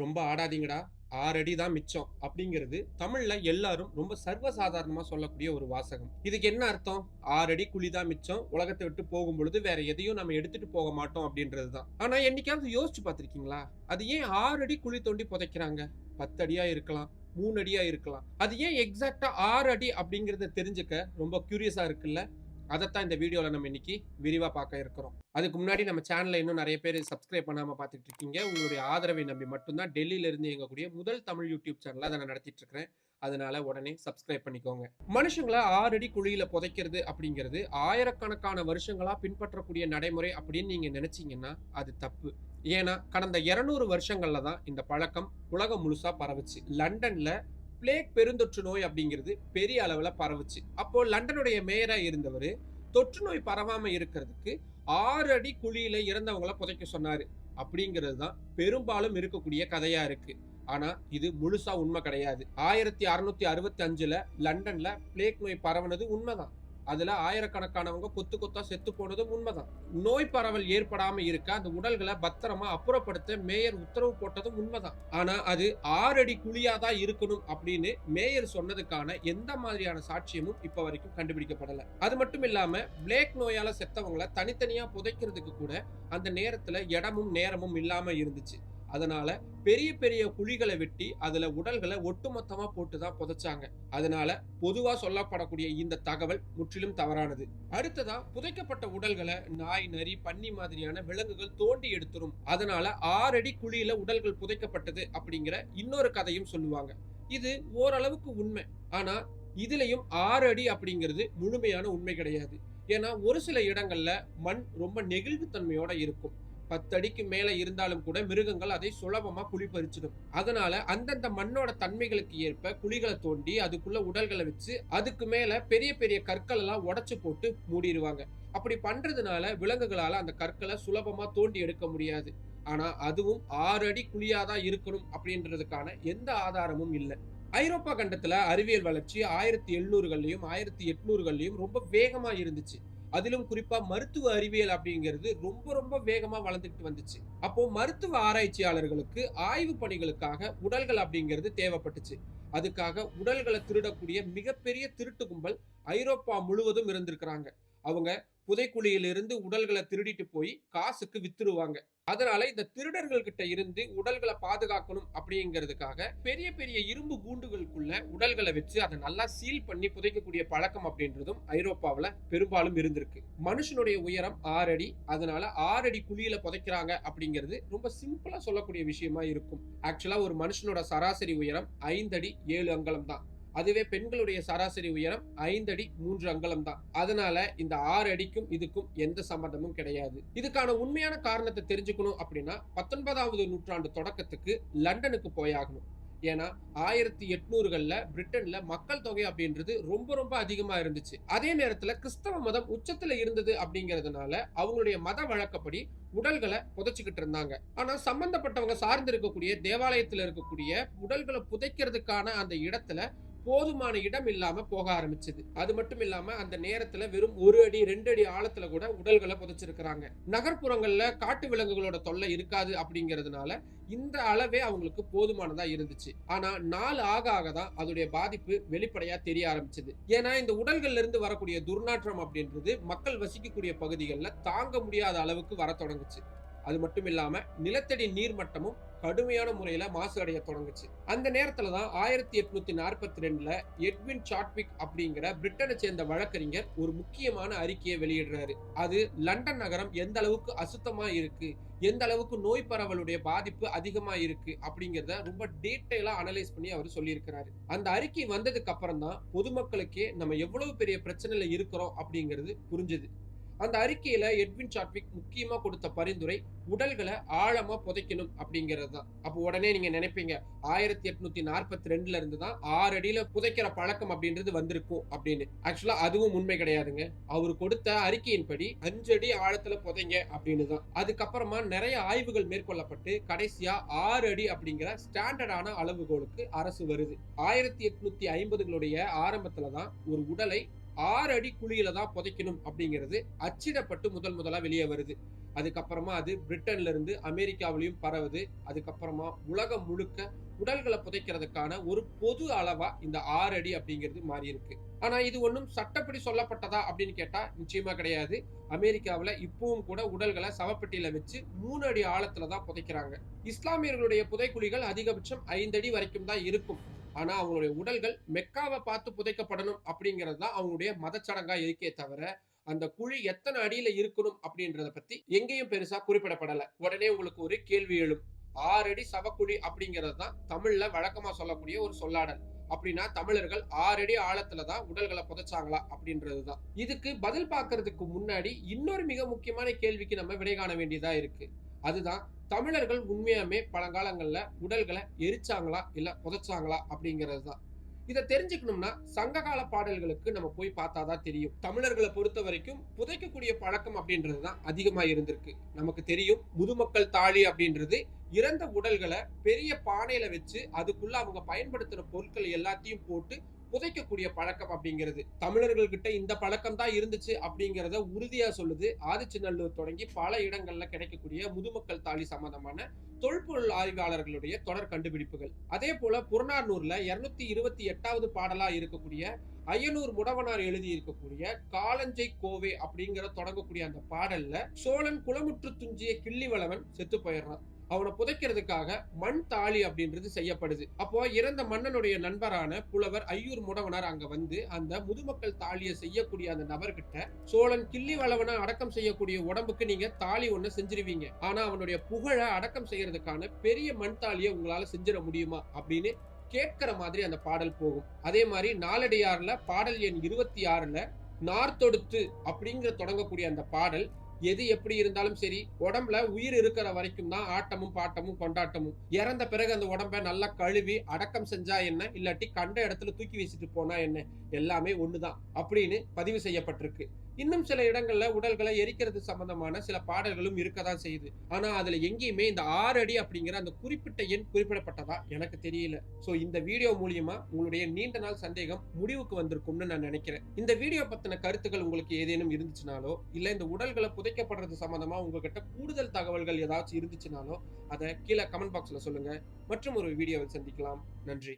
ரொம்ப ஆடாதீங்கடா ஆறடி தான் மிச்சம் அப்படிங்கிறது தமிழ்ல எல்லாரும் ரொம்ப சர்வசாதாரணமா சொல்லக்கூடிய ஒரு வாசகம். இதுக்கு என்ன அர்த்தம்? ஆறடி குழிதான் குழி தான் மிச்சம் உலகத்தை விட்டு போகும் பொழுது வேற எதையும் நம்ம எடுத்துட்டு போக மாட்டோம் அப்படின்றது தான் ஆனா என்னைக்காவது யோசிச்சு பார்த்திருக்கீங்களா? அது ஏன் ஆறடி குழி தோண்டி புதைக்கிறாங்க? பத்தடியா இருக்கலாம் மூணு அடியா இருக்கலாம். அது ஏன் எக்ஸாக்டா ஆறு அடி அப்படிங்கறத தெரிஞ்சுக்க ரொம்ப கியூரியஸா இருக்குல்ல? அதைத்தான் இந்த வீடியோவில் நம்ம இன்னைக்கு விரிவாக பார்க்க இருக்கிறோம். அதுக்கு முன்னாடி நம்ம சேனலை இன்னும் நிறைய பேர் சப்ஸ்கிரைப் பண்ணாமல் பார்த்துட்டு இருக்கீங்க. உங்களுடைய ஆதரவை நம்பி மட்டும்தான் டெல்லியிலிருந்து எங்கக்கூடிய இயங்கக்கூடிய முதல் தமிழ் யூடியூப் சேனலை அதை நான் நடத்திட்டு இருக்கிறேன். அதனால உடனே சப்ஸ்கிரைப் பண்ணிக்கோங்க. மனுஷங்களை ஆறடி குழியில புதைக்கிறது அப்படிங்கிறது ஆயிரக்கணக்கான வருஷங்களா பின்பற்றக்கூடிய நடைமுறை அப்படின்னு நீங்க நினைச்சீங்கன்னா அது தப்பு. ஏன்னா கடந்த இருநூறு வருஷங்கள்ல தான் இந்த பழக்கம் உலகம் முழுசா பரவுச்சு. லண்டன்ல பிளேக் பெருந்தொற்று நோய் அப்படிங்கிறது பெரிய அளவில் பரவுச்சு. அப்போ லண்டனுடைய மேயராக இருந்தவர் தொற்று நோய் பரவாமல் இருக்கிறதுக்கு ஆறு அடி குழியில இறந்தவங்கள புதைக்க சொன்னார். அப்படிங்கிறது தான் பெரும்பாலும் இருக்கக்கூடிய கதையா இருக்கு. ஆனா இது முழுசா உண்மை கிடையாது. ஆயிரத்தி அறுநூத்தி அறுபத்தி அஞ்சுல லண்டன்ல பிளேக் நோய் பரவுனது உண்மைதான். அதுல ஆயிரக்கணக்கானவங்க கொத்து கொத்தா செத்து போனதும் உண்மைதான். நோய் பரவல் ஏற்படாம இருக்க அந்த உடல்களை பத்திரமா அப்புறப்படுத்த மேயர் உத்தரவு போட்டதும் உண்மைதான். ஆனா அது ஆறடி குழியா தான் இருக்கணும் அப்படின்னு மேயர் சொன்னதுக்கான எந்த மாதிரியான சாட்சியமும் இப்ப வரைக்கும் கண்டுபிடிக்கப்படல. அது மட்டும் இல்லாம பிளேக் நோயால செத்தவங்களை தனித்தனியா புதைக்கிறதுக்கு கூட அந்த நேரத்துல இடமும் நேரமும் இல்லாம இருந்துச்சு. அதனால பெரிய பெரிய குழிகளை வெட்டி அதுல உடல்களை ஒட்டுமொத்தமா போட்டு தான் புதைச்சாங்க. அதனால பொதுவா சொல்லப்படக்கூடிய இந்த தகவல் முற்றிலும் தவறானது. அடுத்ததா புதைக்கப்பட்ட உடல்களை நாய் நரி பன்னி மாதிரியான விலங்குகள் தோண்டி எடுத்துரும். அதனால ஆறடி குழியில உடல்கள் புதைக்கப்பட்டது அப்படிங்கிற இன்னொரு கதையும் சொல்லுவாங்க. இது ஓரளவுக்கு உண்மை. ஆனா இதுலயும் ஆறு அடி அப்படிங்கிறது முழுமையான உண்மை கிடையாது. ஏன்னா ஒரு சில இடங்கள்ல மண் ரொம்ப நெகிழ்வுத்தன்மையோட இருக்கும். பத்தடிக்கு மேல இருந்தாலும் கூட மிருகங்கள் அதை சுலபமா குழி பறிச்சிடும். அதனால அந்தந்த மண்ணோட தன்மைகளுக்கு ஏற்ப குழிகளை தோண்டி அதுக்குள்ள உடல்களை வச்சு அதுக்கு மேல பெரிய பெரிய கற்கள் எல்லாம் உடச்சு போட்டு மூடிடுவாங்க. அப்படி பண்றதுனால விலங்குகளால அந்த கற்களை சுலபமா தோண்டி எடுக்க முடியாது. ஆனா அதுவும் ஆறு அடி குழியாதான் இருக்கணும் அப்படின்றதுக்கான எந்த ஆதாரமும் இல்லை. ஐரோப்பா கண்டத்துல அறிவியல் வளர்ச்சி ஆயிரத்தி எழுநூறுகள்லயும் ஆயிரத்தி எட்நூறுகள்லயும் ரொம்ப வேகமா இருந்துச்சு. அதிலும் குறிப்பா மருத்துவ அறிவியல் அப்படிங்கிறது ரொம்ப ரொம்ப வேகமா வளர்ந்துட்டு வந்துச்சு. அப்போ மருத்துவ ஆராய்ச்சியாளர்களுக்கு ஆய்வு பணிகளுக்காக உடல்கள் அப்படிங்கிறது தேவைப்பட்டுச்சு. அதுக்காக உடல்களை திருடக்கூடிய மிகப்பெரிய திருட்டு கும்பல் ஐரோப்பா முழுவதும் இருந்திருக்கிறாங்க. அவங்க புதைக்குழியிலிருந்து உடல்களை திருடிட்டு போய் காசுக்கு வித்துருவாங்க. அதனால இந்த திருடர்கள் கிட்ட இருந்து உடல்களை பாதுகாக்கணும் அப்படிங்கிறதுக்காக பெரிய பெரிய இரும்பு கூண்டுகளுக்குள்ள உடல்களை வச்சு அதை நல்லா சீல் பண்ணி புதைக்கக்கூடிய பழக்கம் அப்படின்றதும் ஐரோப்பாவில் பெரும்பாலும் இருந்திருக்கு. மனுஷனுடைய உயரம் ஆறு அடி அதனால ஆறு அடி குழியில புதைக்கிறாங்க அப்படிங்கிறது ரொம்ப சிம்பிளா சொல்லக்கூடிய விஷயமா இருக்கும். ஆக்சுவலா ஒரு மனுஷனோட சராசரி உயரம் ஐந்தடி ஏழு அங்கலம் தான். அதுவே பெண்களுடைய சராசரி உயரம் ஐந்தடி மூன்று அங்கலம் தான். அதனால இந்த ஆறு அடிக்கும் இதுக்கும் எந்த சம்பந்தமும் கிடையாது. இதுக்கான உண்மையான காரணத்தை தெரிஞ்சுக்கணும் அப்படின்னா பத்தொன்பதாவது நூற்றாண்டு தொடக்கத்துக்கு லண்டனுக்கு போயாகணும். ஏன்னா ஆயிரத்தி எட்நூறுகள்ல பிரிட்டன்ல மக்கள் தொகை அப்படின்றது ரொம்ப ரொம்ப அதிகமா இருந்துச்சு. அதே நேரத்துல கிறிஸ்தவ மதம் உச்சத்துல இருந்தது அப்படிங்கறதுனால அவங்களுடைய மத வழக்கப்படி உடல்களை புதைச்சுக்கிட்டு இருந்தாங்க. ஆனா சம்பந்தப்பட்டவங்க சார்ந்து இருக்கக்கூடிய தேவாலயத்துல இருக்கக்கூடிய உடல்களை புதைக்கிறதுக்கான அந்த இடத்துல போதுமான இடம் இல்லாம போக ஆரம்பிச்சது. அது மட்டும் இல்லாம அந்த நேரத்துல வெறும் ஒரு அடி ரெண்டு அடி ஆழத்துல கூட உடல்களை புதைச்சிருக்கிறாங்க. நகர்ப்புறங்கள்ல காட்டு விலங்குகளோட தொல்லை இருக்காது அப்படிங்கிறதுனால இந்த அளவே அவங்களுக்கு போதுமானதா இருந்துச்சு. ஆனா நாள் ஆக ஆக தான் அதோடைய பாதிப்பு வெளிப்படையா தெரிய ஆரம்பிச்சது. ஏன்னா இந்த உடல்கள்ல இருந்து வரக்கூடிய துர்நாற்றம் அப்படின்றது மக்கள் வசிக்கக்கூடிய பகுதிகளில் தாங்க முடியாத அளவுக்கு வர தொடங்குச்சு. அது மட்டும் இல்லாம நிலத்தடி நீர் மட்டமும் கடுமையான முறையில மாசு அடைய தொடங்குச்சு. அந்த நேரத்துல தான் ஆயிரத்தி எட்நூத்தி நாற்பத்தி ரெண்டுல எட்வின் சாட்விக் அப்படிங்கிற பிரிட்டனை சேர்ந்த வழக்கறிஞர் ஒரு முக்கியமான அறிக்கையை வெளியிடுறாரு. அது லண்டன் நகரம் எந்த அளவுக்கு அசுத்தமா இருக்கு எந்த அளவுக்கு நோய் பரவலுடைய பாதிப்பு அதிகமா இருக்கு அப்படிங்கிறத ரொம்ப டீட்டெயிலா அனலைஸ் பண்ணி அவர் சொல்லியிருக்கிறாரு. அந்த அறிக்கை வந்ததுக்கு அப்புறம் தான் பொதுமக்களுக்கே நம்ம எவ்வளவு பெரிய பிரச்சனையில இருக்கிறோம் அப்படிங்கிறது புரிஞ்சுது. அந்த அறிக்கையில எட்வின் சாட்விக் முக்கியமா கொடுத்த பரிந்துரை உடல்களை ஆழமா புதைக்கணும் அப்படிங்கிறது தான். அப்போ உடனே நீங்க நினைப்பீங்க ஆயிரத்தி எட்நூத்தி நாற்பத்தி ரெண்டுல இருந்து தான் ஆறு அடியில புதைக்கிற பழக்கம் அப்படின்றது வந்திருக்கும் அப்படின்னு. ஆக்சுவலா அதுவும் உண்மை கிடையாதுங்க. அவர் கொடுத்த அறிக்கையின்படி அஞ்சு அடி ஆழத்துல புதைங்க அப்படின்னு தான். அதுக்கப்புறமா நிறைய ஆய்வுகள் மேற்கொள்ளப்பட்டு கடைசியா ஆறு அடி அப்படிங்கிற ஸ்டாண்டர்டான அளவுகோலுக்கு அரசு வருது. ஆயிரத்தி எட்நூத்தி ஐம்பதுகளுடைய ஆரம்பத்துல தான் ஒரு உடலை ஆறு அடி குழியில தான் புதைக்கணும் அப்படிங்கிறது அச்சிடப்பட்டு முதல் முதலா வெளியே வருது. அதுக்கப்புறமா அது பிரிட்டன்ல இருந்து அமெரிக்காவிலையும் பரவுது. அதுக்கப்புறமா உலகம் முழுக்க உடல்களை புதைக்கிறதுக்கான ஒரு பொது அளவா இந்த ஆறு அடி அப்படிங்கிறது மாறி இருக்கு. ஆனா இது ஒன்றும் சட்டப்படி சொல்லப்பட்டதா அப்படின்னு கேட்டா நிச்சயமா கிடையாது. அமெரிக்காவில் இப்பவும் கூட உடல்களை சவப்பெட்டியில வச்சு மூணு அடி ஆழத்துல தான் புதைக்கிறாங்க. இஸ்லாமியர்களுடைய புதைக்குழிகள் அதிகபட்சம் ஐந்து அடி வரைக்கும் தான் இருக்கும். ஆனா அவங்களுடைய உடல்கள் மெக்காவை பார்த்து புதைக்கப்படணும் அப்படிங்கிறது தான் அவங்களுடைய மதச்சடங்கா இருக்கே தவிர அந்த குழி எத்தனை அடியில இருக்கணும் அப்படின்றத பத்தி எங்கேயும் பெருசா குறிப்பிடப்படல. உடனே உங்களுக்கு ஒரு கேள்வி எழும். ஆறு அடி சவக்குழி அப்படிங்கிறது தான் தமிழ்ல வழக்கமா சொல்லக்கூடிய ஒரு சொல்லாடல். அப்படின்னா தமிழர்கள் ஆறடி ஆழத்துல தான் உடல்களை புதைச்சாங்களா அப்படின்றது தான். இதுக்கு பதில் பார்க்கறதுக்கு முன்னாடி இன்னொரு மிக முக்கியமான கேள்விக்கு நம்ம விடை காண வேண்டியதா இருக்கு. அதுதான் தமிழர்கள் உண்மையாமே பழங்காலங்களில் உடல்களை எரிச்சாங்களா இல்லை புதைச்சாங்களா அப்படிங்கிறது தான் இதை தெரிஞ்சுக்கணும்னா சங்ககால பாடல்களுக்கு நம்ம போய் பார்த்தா தான் தெரியும். தமிழர்களை பொறுத்த வரைக்கும் புதைக்கக்கூடிய பழக்கம் அப்படின்றது தான் அதிகமா இருந்திருக்கு. நமக்கு தெரியும் முதுமக்கள் தாழி அப்படின்றது இறந்த உடல்களை பெரிய பானையில வச்சு அதுக்குள்ள அவங்க பயன்படுத்துகிற பொருட்கள் எல்லாத்தையும் போட்டு புதைக்கக்கூடிய பழக்கம் அப்படிங்கிறது. தமிழர்கள்கிட்ட இந்த பழக்கம் தான் இருந்துச்சு அப்படிங்கிறத உறுதியா சொல்லுது. ஆதிச்சநல்லூர் தொடங்கி பல இடங்கள்ல கிடைக்கக்கூடிய முதுமக்கள் தாலி சம்பந்தமான தொல்பொருள் ஆய்வாளர்களுடைய தொடர் கண்டுபிடிப்புகள். அதே போல புறநானூர்ல இருநூத்தி இருபத்தி எட்டாவது பாடலா இருக்கக்கூடிய அய்யனூர் முடவனார் எழுதி இருக்கக்கூடிய காலஞ்சை கோவை அப்படிங்கிற தொடங்கக்கூடிய அந்த பாடல்ல சோழன் குளமுற்று துஞ்சிய கிள்ளிவளவன் செத்து போயிடுறான். அவனை புதைக்கிறதுக்காக மண் தாலி அப்படின்றது செய்யப்படுது. அப்போ இறந்த மன்னனுடைய நண்பரான புலவர் ஐயூர் முடவனார் அங்க வந்து அந்த முதுமக்கள் தாலியை செய்யக்கூடிய அந்த நபர்கிட்ட சோழன் கிள்ளி வளவனை அடக்கம் செய்யக்கூடிய உடம்புக்கு நீங்க தாலி ஒண்ணு செஞ்சிருவீங்க. ஆனா அவனுடைய புகழை அடக்கம் செய்யறதுக்கான பெரிய மண் தாலியை உங்களால செஞ்சிட முடியுமா? அப்படின்னு கேட்கிற மாதிரி அந்த பாடல் போகும். அதே மாதிரி நாலடியாறுல பாடல் எண் இருபத்தி ஆறுல நார்த்தொடுத்து அப்படிங்கிற தொடங்கக்கூடிய அந்த பாடல் எது எப்படி இருந்தாலும் சரி உடம்புல உயிர் இருக்கிற வரைக்கும் தான் ஆட்டமும் பாட்டமும் கொண்டாட்டமும். இறந்த பிறகு அந்த உடம்ப நல்லா கழுவி அடக்கம் செஞ்சா என்ன? இல்லாட்டி கண்ட இடத்துல தூக்கி வீசிட்டு போனா என்ன? எல்லாமே ஒண்ணுதான். அப்படின்னு பதிவு செய்யப்பட்டிருக்கு. இன்னும் சில இடங்கள்ல உடல்களை எரிக்கிறது சம்பந்தமான சில பாடல்களும் இருக்கதான் செய்யுது. ஆனா அதுல எங்கேயுமே இந்த ஆறு அடி அப்படிங்கிற அந்த குறிப்பிட்ட எண் குறிப்பிடப்பட்டதா எனக்கு தெரியல. சோ இந்த வீடியோ மூலியமா உங்களுடைய நீண்ட நாள் சந்தேகம் முடிவுக்கு வந்திருக்கும்னு நான் நினைக்கிறேன். இந்த வீடியோ பத்தின கருத்துக்கள் உங்களுக்கு ஏதேனும் இருந்துச்சுனாலோ இல்ல இந்த உடல்களை புதைக்கப்படுறது சம்பந்தமா உங்ககிட்ட கூடுதல் தகவல்கள் ஏதாச்சும் இருந்துச்சுனாலோ அதை கீழே கமெண்ட் பாக்ஸ்ல சொல்லுங்க. மற்றும் ஒரு வீடியோவில் சந்திக்கலாம். நன்றி.